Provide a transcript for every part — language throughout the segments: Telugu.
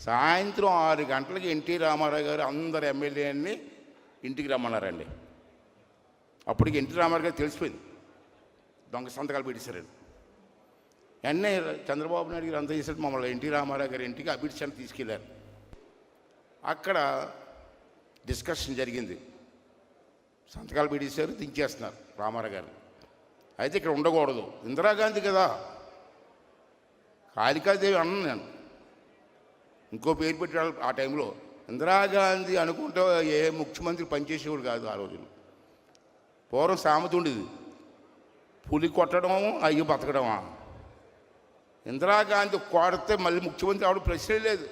సాయంత్రం ఆరు గంటలకి ఎన్టీ రామారావు గారు అందరు ఎమ్మెల్యేని ఇంటికి రమ్మన్నారండి. అప్పటికి ఎన్టీ రామారావు గారు తెలిసిపోయింది. దొంగ సంతకాలు పెట్టేశారండి. వెంటనే చంద్రబాబు నాయుడు గారు అంత చేశారు మమ్మల్ని ఎన్టీ రామారావు గారి ఇంటికి అభిడ్చాన్ని తీసుకెళ్ళారు అక్కడ డిస్కషన్ జరిగింది. సంతకాలు పెట్టేశారు దించేస్తున్నారు రామారావు గారు. అయితే ఇక్కడ ఉండకూడదు. ఇందిరాగాంధీ కదా. కాళికాదేవి అన్నాను నేను. ఇంకో పేరు పెట్టాడు ఆ టైంలో. ఇందిరాగాంధీ అనుకుంటే ఏ ముఖ్యమంత్రి పనిచేసేవాడు కాదు ఆ రోజున పూర్వం సామెత ఉండేది. పులి కొట్టడం అయ్యి బతకడమా? ఇందిరాగాంధీ కొడితే మళ్ళీ ముఖ్యమంత్రి ఆవిడ ప్రశ్నే లేదు.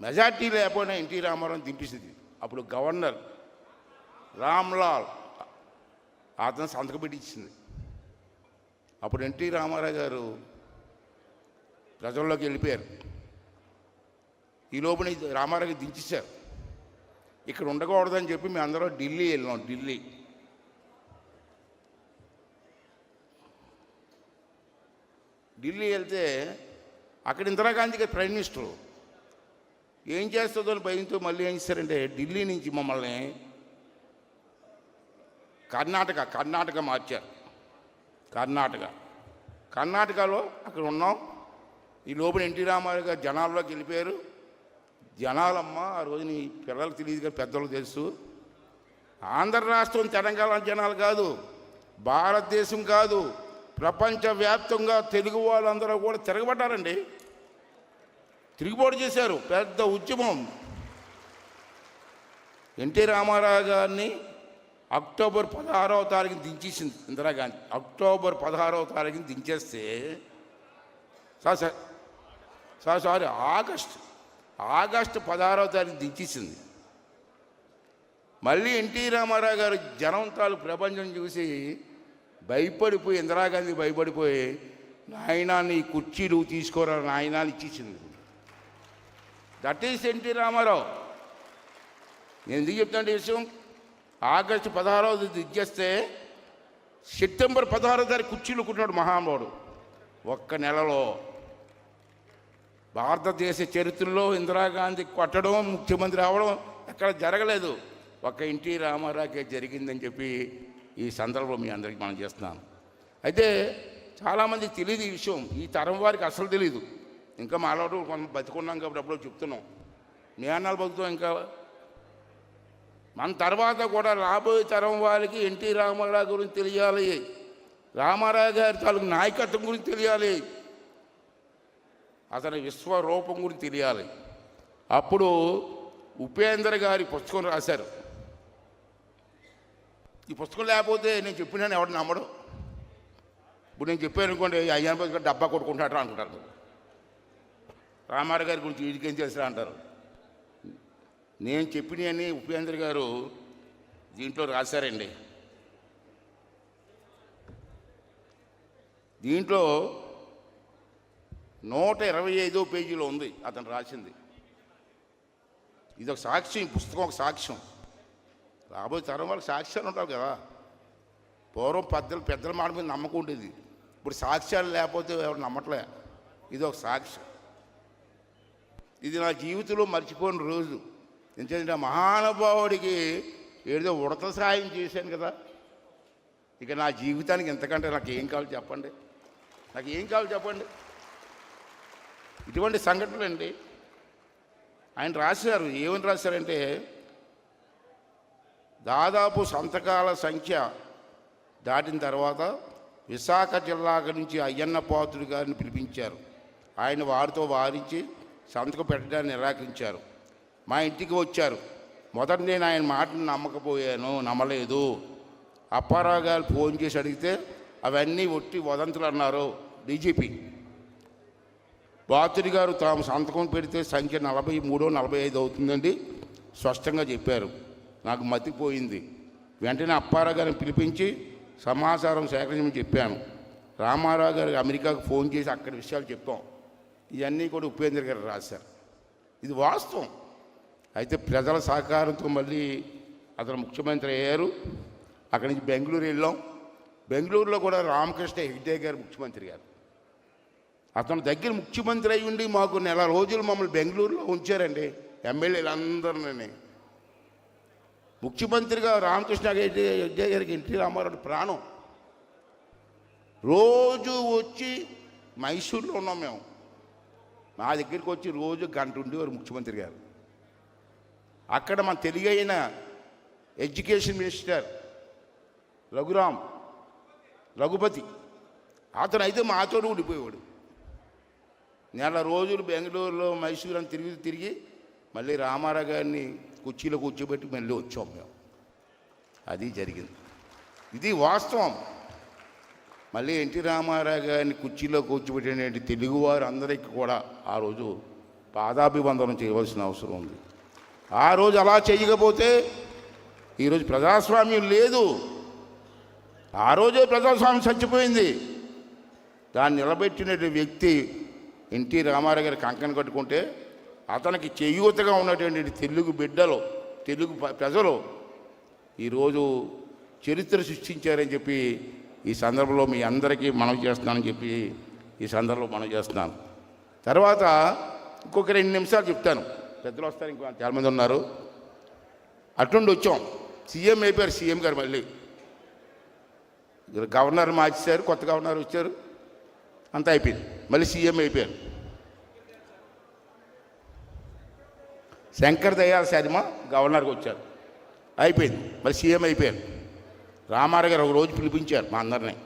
మెజార్టీ లేకపోయినా ఎన్టీ రామారావు దింపేసింది అప్పుడు గవర్నర్ రామ్లాల్ అతను సంతకం పెట్టించింది అప్పుడు ఎన్టీ రామారావు గారు ప్రజల్లోకి వెళ్ళిపోయారు. ఈ లోపల రామారావు దించేశారు. ఇక్కడ ఉండకూడదని చెప్పి మేము అందరం ఢిల్లీ వెళ్ళాం ఢిల్లీ. ఢిల్లీ వెళ్తే అక్కడ ఇందిరాగాంధీ గారు ప్రైమ్ మినిస్టర్. ఏం చేస్తుందో అని భయంతో మళ్ళీ ఏం చేశారంటే ఢిల్లీ నుంచి మమ్మల్ని కర్ణాటక కర్ణాటక మార్చారు. కర్ణాటక. కర్ణాటకలో అక్కడ ఉన్నాం. ఈ లోపల ఎన్టీ రామారావు గారు జనాల్లోకి వెళ్ళిపోయారు. జనాలమ్మ ఆ రోజుని పిల్లలు పిల్లలకు తెలియదు కానీ పెద్దలు తెలుసు. ఆంధ్ర రాష్ట్రం తెలంగాణ జనాలు కాదు భారతదేశం కాదు ప్రపంచవ్యాప్తంగా తెలుగు వాళ్ళందరూ కూడా తిరగబడ్డారండి. తిరుగుబాటు చేశారు పెద్ద ఉద్యమం. ఎన్టీ రామారావు గారిని అక్టోబర్ పదహారవ తారీఖున దించేసింది ఇందిరాగాంధీ అక్టోబర్ పదహారవ తారీఖున దించేస్తే sir sir sir sorry August August పదహారవ తారీఖు దించేసింది. మళ్ళీ ఎన్టీ రామారావు గారు జనం తాలు ప్రపంచం చూసి భయపడిపోయి ఇందిరాగాంధీ భయపడిపోయి నాయనాన్ని నీ కుర్చీలు తీసుకోరా నాయనాన్ని ఇచ్చేసింది. That is NT Ramarao. నేను ఎందుకు చెప్తాను విషయం ఆగస్టు పదహారవ దిగ్గేస్తే సెప్టెంబర్ పదహారవ తారీఖు కుర్చీలు కుట్టినాడు మహానుభావుడు. ఒక్క నెలలో భారతదేశ చరిత్రలో ఇందిరాగాంధీ కొట్టడం ముఖ్యమంత్రి అవడం ఎక్కడ జరగలేదు. ఒక ఇంటి రామారావుకే జరిగిందని చెప్పి ఈ సందర్భం మీ అందరికీ మనం చేస్తున్నాను. అయితే చాలామందికి తెలియదు ఈ విషయం. ఈ తరం వారికి అసలు తెలియదు ఇంకా మాలోడు కొంత బతుకున్నాం కాబట్టి అప్పుడు చెప్తున్నాం. మీ అన్నాలు బతుకుతాం ఇంకా? మన తర్వాత కూడా రాబోయే తరం వారికి ఎన్టీ రామారావు గురించి తెలియాలి. రామారావు గారి తాలూకు నాయకత్వం గురించి తెలియాలి. అతని విశ్వరూపం గురించి తెలియాలి. అప్పుడు ఉపేంద్ర గారి పుస్తకం రాశారు. ఈ పుస్తకం లేకపోతే నేను చెప్పినాను ఎవడు నమ్మడు. ఇప్పుడు నేను చెప్పాను అనుకోండి అయ్యాన్ డబ్బా కొట్టుకుంటాడు అనుకుంటారు రామారావు గారి గురించి వీడికేం తెలుసా అంటారు. నేను చెప్పినవన్నీ ఉపేంద్ర గారు దీంట్లో రాశారండి. దీంట్లో నూట ఇరవై ఐదో పేజీలో ఉంది అతను రాసింది. ఇది ఒక సాక్ష్యం ఈ పుస్తకం ఒక సాక్ష్యం. రాబోయే తరం వాళ్ళకి సాక్ష్యాలు ఉంటావు కదా. పూర్వం పెద్దలు పెద్దల మాట మీద నమ్మకం ఉండేది. ఇప్పుడు సాక్ష్యాలు లేకపోతే ఎవరు నమ్మట్లే. ఇది ఒక సాక్ష్యం. ఇది నా జీవితంలో మర్చిపోయిన రోజు. ఎందుకంటే మహానుభావుడికి ఏదో ఉడత సాయం చేశాను కదా. ఇక నా జీవితానికి ఎంతకంటే నాకు ఏం కావాలి చెప్పండి? నాకు ఏం కావాలి చెప్పండి? ఇటువంటి సంఘటనలు అండి. ఆయన రాశారు. ఏమని రాశారంటే దాదాపు సంతకాల సంఖ్య దాటిన తర్వాత విశాఖ జిల్లా నుంచి అయ్యన్న పాత్రుడు గారిని పిలిపించారు. ఆయన వారితో వారించి సంతకం పెట్టడాన్ని నిరాకరించారు. మా ఇంటికి వచ్చారు. మొదట నేను ఆయన మాటను నమ్మకపోయాను నమ్మలేదు. అప్పారావు గారు ఫోన్ చేసి అడిగితే అవన్నీ ఒట్టి వదంతులు అన్నారు డీజీపీ. బాతుడి గారు తాము సంతకం పెడితే సంఖ్య నలభై మూడో నలభై ఐదు అవుతుందండి. స్పష్టంగా చెప్పారు. నాకు మతిపోయింది. వెంటనే అప్పారావు గారిని పిలిపించి సమాచారం సేకరించమని చెప్పాను. రామారావు గారికి అమెరికాకు ఫోన్ చేసి అక్కడి విషయాలు చెప్పాం. ఇవన్నీ కూడా ఉపేంద్ర గారు రాశారు. ఇది వాస్తవం. అయితే ప్రజల సహకారంతో మళ్ళీ అతను ముఖ్యమంత్రి అయ్యారు. అక్కడి నుంచి బెంగళూరు వెళ్ళాం. బెంగళూరులో కూడా రామకృష్ణ హెగ్డే గారు ముఖ్యమంత్రి గారు. అతను దగ్గర ముఖ్యమంత్రి అయి ఉండి మాకు నెల రోజులు మమ్మల్ని బెంగళూరులో ఉంచారండి. ఎమ్మెల్యేలు అందరినీ ముఖ్యమంత్రిగా రామకృష్ణ గారి గారికి ఎన్టీ రామారావు ప్రాణం. రోజు వచ్చి మైసూర్లో ఉన్నాం మేము. మా దగ్గరికి వచ్చి రోజు గంట ఉండేవారు ముఖ్యమంత్రి గారు. అక్కడ మన తెలుగైన ఎడ్యుకేషన్ మినిస్టర్ రఘురామ్ రఘుపతి. అతను అయితే మాతో ఉండిపోయేవాడు. నెల రోజులు బెంగళూరులో మైసూరు అని తిరిగి తిరిగి మళ్ళీ రామారావు గారిని కుర్చీలో కూర్చోబెట్టి మళ్ళీ వచ్చాం మేము. అది జరిగింది. ఇది వాస్తవం. మళ్ళీ ఎన్టీ రామారావు గారిని కుర్చీలో కూర్చోబెట్టినటువంటి తెలుగువారు అందరికీ కూడా ఆ రోజు పాదాభివందనం చేయవలసిన అవసరం ఉంది. ఆ రోజు అలా చేయకపోతే ఈరోజు ప్రజాస్వామ్యం లేదు. ఆ రోజే ప్రజాస్వామ్యం చచ్చిపోయింది. దాన్ని నిలబెట్టిన వ్యక్తి ఎన్టీ రామారావు గారి కంకణ కట్టుకుంటే అతనికి చేయూతగా ఉన్నటువంటి తెలుగు బిడ్డలు తెలుగు ప్రజలు ఈరోజు చరిత్ర సృష్టించారని చెప్పి ఈ సందర్భంలో మీ అందరికీ మనవి చేస్తున్నానని చెప్పి ఈ సందర్భంలో మనవి చేస్తున్నాను. తర్వాత ఇంకొక రెండు నిమిషాలు చెప్తాను. పెద్దలు వస్తారు ఇంకో చాలామంది ఉన్నారు. అటుండి వచ్చాం. సీఎం అయిపోయారు సీఎం గారు మళ్ళీ. గవర్నర్ మార్చారు కొత్త గవర్నర్ వచ్చారు. అంతా అయిపోయింది. మళ్ళీ సీఎం అయిపోయారు. శంకర్ దయాల శర్మ గవర్నర్కి వచ్చారు. అయిపోయింది. మరి సీఎం అయిపోయారు. రామారావు గారు ఒక రోజు పిలిపించారు మా అందరినీ.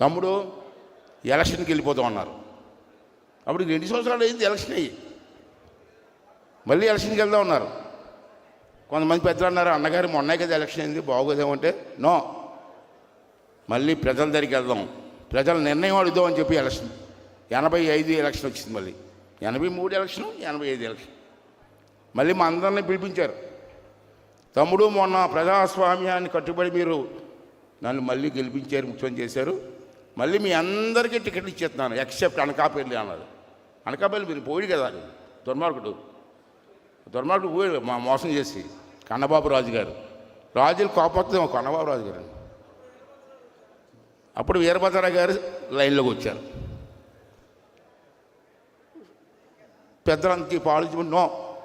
తమ్ముడు ఎలక్షన్కి వెళ్ళిపోతాం అన్నారు. అప్పుడు రెండు సంవత్సరాలు అయింది ఎలక్షన్ అయ్యి. మళ్ళీ ఎలక్షన్కి వెళ్దాం ఉన్నారు కొంతమంది పెద్దలు అన్నారు అన్నగారు మొన్నే కదా ఎలక్షన్ అయింది బాగోదేమంటే నో. మళ్ళీ ప్రజల దగ్గరికి వెళ్దాం. ప్రజల నిర్ణయం అడుగుదాం అని చెప్పి ఎలక్షన్. ఎనభై ఐదు ఎలక్షన్ వచ్చింది మళ్ళీ. ఎనభై మూడు ఎలక్షన్ ఎనభై ఐదు ఎలక్షన్. మళ్ళీ మా అందరినీ పిలిపించారు. తమ్ముడు మొన్న ప్రజాస్వామ్యాన్ని కట్టుబడి మీరు నన్ను మళ్ళీ గెలిపించారు ముఖ్యం చేశారు. మళ్ళీ మీ అందరికీ టికెట్లు ఇచ్చేస్తున్నాను. ఎక్సెప్ట్ అనకాపల్లి అన్నారు. అనకాపల్లి మీరు పోయి కదా దుర్మార్గుడు. దుర్మార్గుడు పోయాడు మా మోసం చేసి. కన్నబాబు రాజు గారు రాజులు కోపొస్తుంది కన్నబాబు రాజు గారు అప్పుడు వీరభద్రరావు గారు లైన్లోకి వచ్చారు. పెద్దలంతా పాలించుకుంటూ నో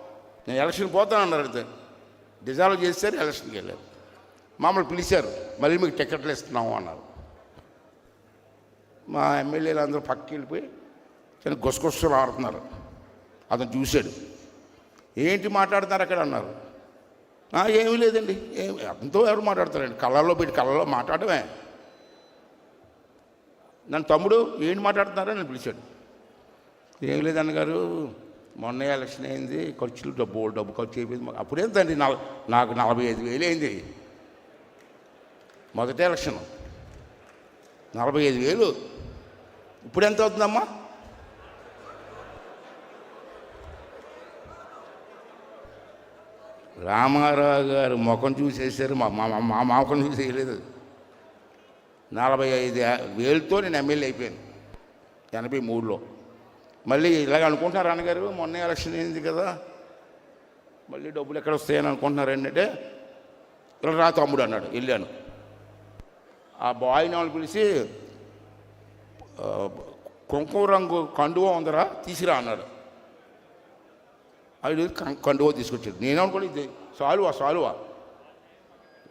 నేను ఎలక్షన్ పోతానన్నారు అయితే. డిజాల్వ్ చేశారు ఎలక్షన్కి వెళ్ళారు. మమ్మల్ని పిలిచారు మళ్ళీ మీకు టికెట్లు ఇస్తున్నాము అన్నారు. మా ఎమ్మెల్యేలు అందరూ పక్కకి వెళ్ళిపోయి చిన్న గుసగుసలు ఆడుతున్నారు. అతను చూశాడు. ఏంటి మాట్లాడుతున్నారు అక్కడ? అన్నారు. ఏమీ లేదండి. ఏమి అతనితో ఎవరు మాట్లాడతారండి? కళ్ళల్లో పెట్టి కళ్ళల్లో మాట్లాడమే. నన్ను తమ్ముడు ఏంటి మాట్లాడుతున్నారని నన్ను పిలిచాడు. ఏం లేదన్న గారు మొన్న ఎలక్షన్ అయింది ఖర్చులు డబ్బు డబ్బు ఖర్చు అయిపోయింది. అప్పుడేం తండ్రి నాకు నలభై ఐదు వేలు అయింది. మొదటి ఎలక్షన్. నలభై ఐదు వేలు. ఇప్పుడు ఎంత అవుతుందమ్మా? రామారావు గారు ముఖం చూసేసారు మా మా మా- ముఖం చూసేయలేదు. నలభై ఐదు వేలతో నేను ఎమ్మెల్యే అయిపోయాను. ఎనభై మూడులో. మళ్ళీ ఇలాగ అనుకుంటున్నారు అన్నగారు మొన్న ఎలక్షన్ అయింది కదా. మళ్ళీ డబ్బులు ఎక్కడ వస్తాయని అనుకుంటున్నారు ఏంటంటే ఇలా రా తమ్ముడు అన్నాడు వెళ్ళాను. ఆ బాయ్ని వాళ్ళు పిలిచి కుంకుమ రంగు కండువ ఉందరా తీసిరా అన్నాడు. అది కండువ తీసుకొచ్చాడు. నేను అనుకోండి ఇది సాలువా సాలువా.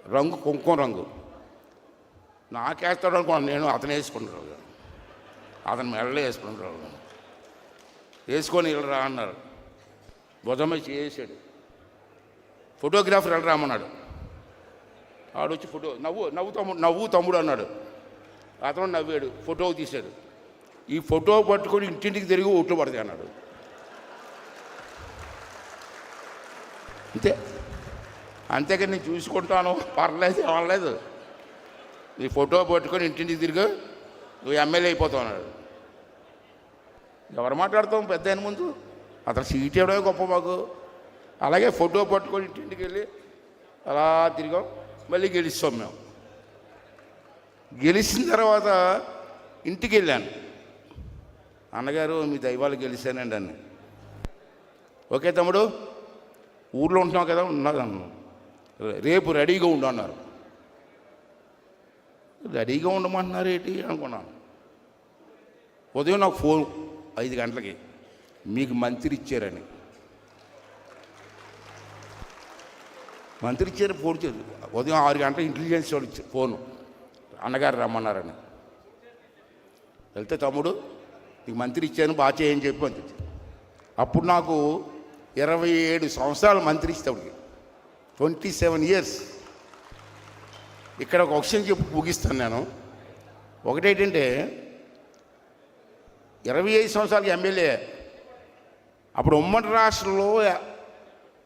రంగు కుంకుమ రంగు. నాకేస్తాడు అనుకున్నాను నేను అతను వేసుకుంటాడు అతను మెడలో వేసుకుంటాడు వేసుకొని వెళ్ళరా అన్నారు. భుజం వేసి వేసాడు ఫోటోగ్రాఫర్ వెళ్ళరామన్నాడు. ఆడు వచ్చి ఫోటో నవ్వు నవ్వు తమ్ముడు నవ్వు తమ్ముడు అన్నాడు. అతను నవ్వాడు ఫోటో తీశాడు. ఈ ఫోటో పట్టుకొని ఇంటింటికి తిరిగి ఒట్లు పడతాయి అన్నాడు. అంతే. అంతేకాని నేను చూసుకుంటాను పర్లేదు ఏమలేదు నీ ఫోటో పట్టుకొని ఇంటింటికి తిరిగి. నువ్వు ఎమ్మెల్యే అయిపోతావు అన్నాడు. ఎవరు మాట్లాడతాం పెద్ద ఆయన ముందు. అతను సీట్ ఇవ్వడమే గొప్ప మాకు. అలాగే ఫోటో పట్టుకొని ఇంటింటికి వెళ్ళి అలా తిరిగాం. మళ్ళీ గెలుస్తాం మేము. గెలిచిన తర్వాత ఇంటికి వెళ్ళాను. అన్నగారు మీ దైవాలు గెలిచానండి అన్న. ఓకే తమ్ముడు? ఊర్లో ఉంటున్నావు కదా ఉన్నది రేపు రెడీగా ఉండు అన్నారు. రెడీగా ఉండమంటున్నారు ఏంటి అనుకున్నాను. ఉదయం నాకు ఫోన్ ఐదు గంటలకి. మీకు మంత్రి ఇచ్చారని. మంత్రి ఇచ్చారు ఫోన్ చేసి ఉదయం ఆరు గంటల ఇంటెలిజెన్స్ వాళ్ళు ఇచ్చారు ఫోను. అన్నగారు రమ్మన్నారని. వెళ్తే తమ్ముడు నీకు మంత్రి ఇచ్చాను బాగా చేయని చెప్పి మంత్రి అప్పుడు నాకు ఇరవై ఏడు సంవత్సరాలు మంత్రి ఇస్తే ట్వంటీ సెవెన్ ఇయర్స్. ఇక్కడ ఒక క్వశ్చన్ చెప్పి ముగిస్తాను నేను. ఒకటేంటంటే ఇరవై ఐదు సంవత్సరాలకి ఎమ్మెల్యే అప్పుడు ఉమ్మడి రాష్ట్రంలో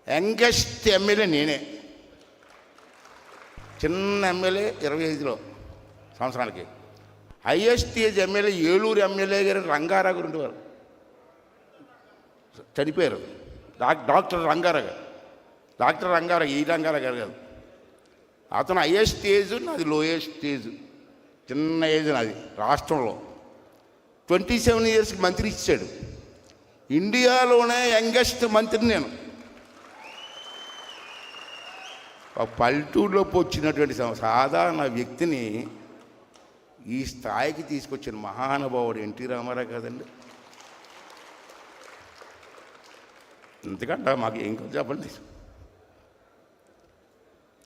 యంగెస్ట్ ఎమ్మెల్యే నేనే. చిన్న ఎమ్మెల్యే ఇరవై ఐదులో సంవత్సరానికి highest age MLA Eluru MLA garu Rangarao garu ఉండేవారు. చనిపోయారు. డాక్టర్ రంగారావు గారు. డాక్టర్ రంగారావు ఈ రంగారావు గారు కాదు. అతను హైయెస్ట్ ఏజ్ నాది లోయెస్ట్ ఏజ్ చిన్న ఏజ్ నాది రాష్ట్రంలో. ట్వంటీ సెవెన్ ఇయర్స్కి మంత్రి ఇచ్చాడు. ఇండియాలోనే యంగెస్ట్ మంత్రి నేను. ఒక పల్లెటూరులోకి వచ్చినటువంటి సాధారణ వ్యక్తిని ఈ స్థాయికి తీసుకొచ్చిన మహానుభావుడు ఎన్టీ రామారావు కదండి. ఎందుకంటే మాకు ఏం చెప్పండి.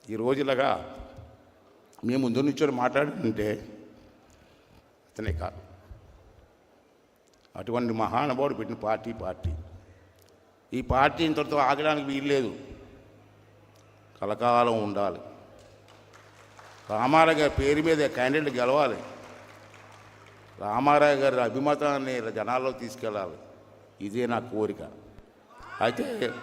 ఈ రోజులాగా మేము ముందు నుంచి మాట్లాడుతుంటే అతనే కాదు. అటువంటి మహానుభావుడు పెట్టిన పార్టీ పార్టీ. ఈ పార్టీ ఇంతటితో ఆగడానికి వీల్లేదు. కలకాలం ఉండాలి. రామారావు గారి పేరు మీద క్యాండిడేట్ గెలవాలి. రామారావు గారి అభిమతాన్ని జనాల్లో తీసుకెళ్ళాలి. ఇదే నా కోరిక. అయితే